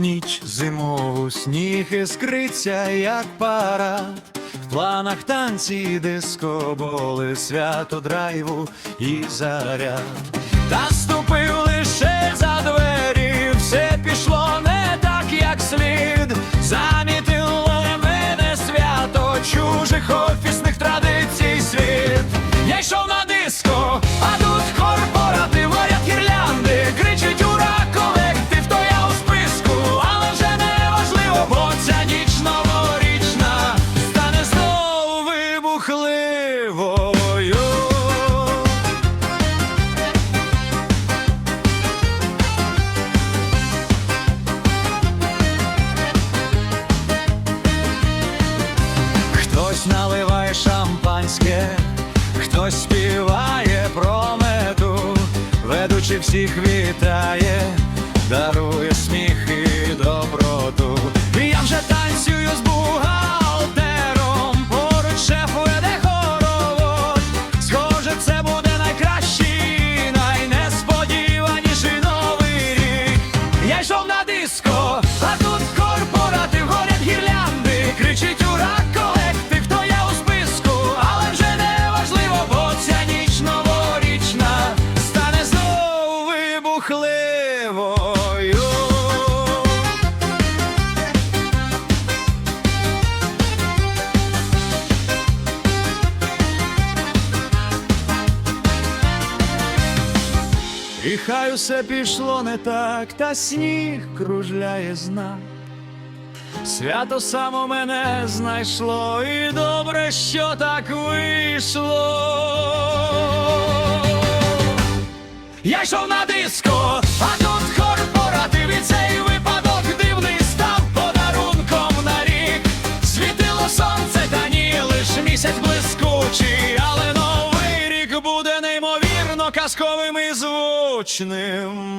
ніч зимову сніг іскриться, як парад, в планах танці, дискоболи, свято драйву і заряд. Та стоп шампанське, хтось співає про мету, ведучи всіх вітає, дарує сміх І хай усе пішло не так, та сніг кружляє знак. Свято само мене знайшло, і добре, що так вийшло. Я йшов на диско, а тут корпоратив і цей випадок дивний став подарунком на рік. Світило сонце, та ні, лиш місяць блискучий, казковим і звучним.